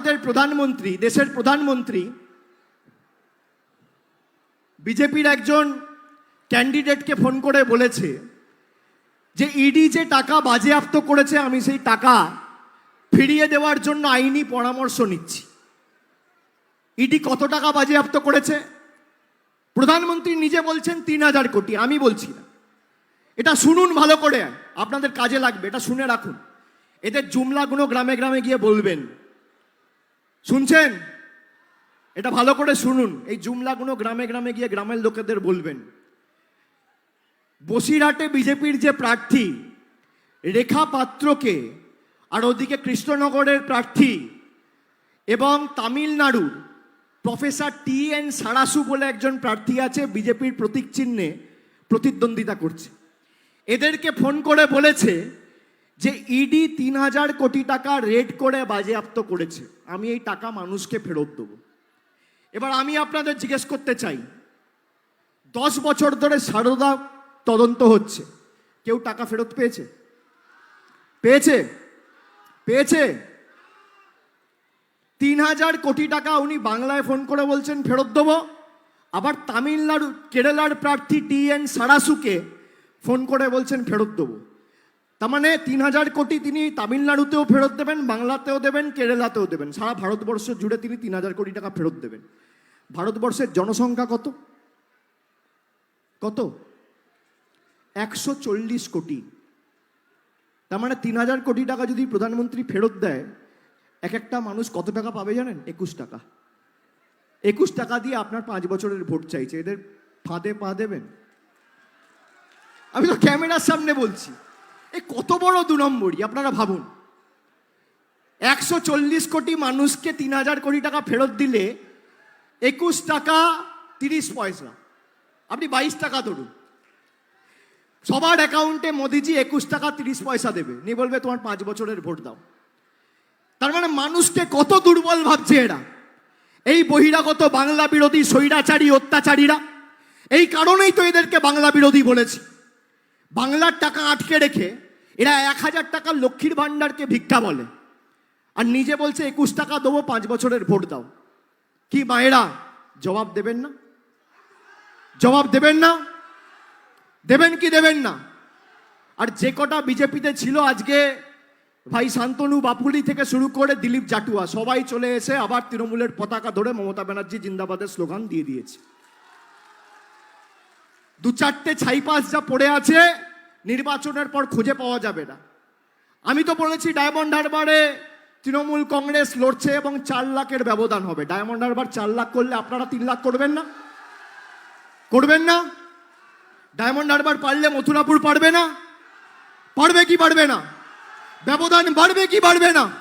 আমাদের প্রধানমন্ত্রী, দেশের প্রধানমন্ত্রী, বিজেপির একজন ক্যান্ডিডেটকে ফোন করে বলেছে যে ইডি যে টাকা বাজেয়াপ্ত করেছে, আমি সেই টাকা ফিরিয়ে দেওয়ার জন্য আইনি পরামর্শ নিচ্ছি। ইডি কত টাকা বাজেয়াপ্ত করেছে? প্রধানমন্ত্রী নিজে বলছেন তিন হাজার কোটি, আমি বলছি না। এটা শুনুন ভালো করে, আপনাদের কাজে লাগবে, এটা শুনে রাখুন। এদের জুমলাগুলো গ্রামে গ্রামে গিয়ে বলবেন। শুনছেন? এটা ভালো করে শুনুন। এই জুমলাগুলো গ্রামে গ্রামে গিয়ে গ্রামের লোকেদের বলবেন। বসিরহাটে বিজেপির যে প্রার্থী, রেখা পাত্রকে, আর ওদিকে কৃষ্ণনগরের প্রার্থী এবং তামিলনাড়ুর প্রফেসর টি এন সারাসু বলে একজন প্রার্থী আছে, বিজেপির প্রতীক চিহ্নে প্রতিদ্বন্দ্বিতা করছে। এদেরকে ফোন করে বলেছে যে ইডি তিন হাজার কোটি টাকা রেড করে বাজেয়াপ্ত করেছে। আমি এই টাকা মানুষকে ফেরত দেবো। এবার আমি আপনাদের জিজ্ঞেস করতে চাই, দশ বছর ধরে সারদা তদন্ত হচ্ছে। কেউ টাকা ফেরত পেয়েছে? পেয়েছে? পেয়েছে? তিন হাজার কোটি টাকা উনি বাংলায় ফোন করে বলছেন, ফেরত দেবো। আবার তামিলনাড়ু, কেরালার প্রার্থী টি এন সারাসুকে ফোন করে বলছেন, ফেরত দেবো। তার মানে তিন হাজার কোটি তিনি তামিলনাড়ুতেও ফেরত দেবেন, বাংলাতেও দেবেন, কেরালাতেও দেবেন। সারা ভারতবর্ষ জুড়ে তিনি তিন হাজার কোটি টাকা ফেরত দেবেন। ভারতবর্ষের জনসংখ্যা কত? কত? একশো চল্লিশ কোটি। তার মানে তিন হাজার কোটি টাকা যদি প্রধানমন্ত্রী ফেরত দেয়, এক একটা মানুষ কত টাকা পাবে জানেন? একুশ টাকা। একুশ টাকা দিয়ে আপনার পাঁচ বছরের ভোট চাইছে। এদের ফাঁদে পা দেবেন? আমি তো ক্যামেরার সামনে বলছি। এ কত বড় দু নম্বরই, আপনারা ভাবুন। একশো চল্লিশ কোটি মানুষকে তিন হাজার কোটি টাকা ফেরত দিলে একুশ টাকা তিরিশ পয়সা। আপনি বাইশ টাকা ধরুন। সবার অ্যাকাউন্টে মোদিজি একুশ টাকা তিরিশ পয়সা দেবে। নিয়ে বলবে, তোমার পাঁচ বছরের ভোট দাও। তার মানে মানুষকে কত দুর্বল ভাবছে এরা। এই বহিরাগত বাংলা বিরোধী স্বৈরাচারী, অত্যাচারীরা। এই কারণেই তো এদেরকে বাংলা বিরোধী বলেছি। বাংলার টাকা আটকে রেখে এরা এক হাজার টাকার লক্ষ্মীর ভাণ্ডারকে ভিক্ষা বলে। আর নিজে বলছে, একুশ টাকা দেবো, পাঁচ বছরের ভোট দাও। কি মায়েরা, জবাব দেবেন না? জবাব দেবেন না? দেবেন কি দেবেন না? আর যে কটা বিজেপিতে ছিল আজকে, ভাই শান্তনু বাপুলি থেকে শুরু করে দিলীপ জাটুয়া, সবাই চলে এসে আবার তৃণমূলের পতাকা ধরে মমতা ব্যানার্জি জিন্দাবাদের স্লোগান দিয়ে দিয়েছে। দু চারটে ছাইপাস যা পড়ে আছে, নির্বাচনের পর খুঁজে পাওয়া যাবে না। আমি তো বলেছি, ডায়মন্ড হারবারে তৃণমূল কংগ্রেস লড়ছে এবং চার লাখের ব্যবধান হবে। ডায়মন্ড হারবার চার লাখ করলে আপনারা তিন লাখ করবেন না? করবেন না? ডায়মন্ড হারবার পারলে মথুরাপুর পারবে না? পারবে কি পারবে না? ব্যবধান বাড়বে কি বাড়বে না?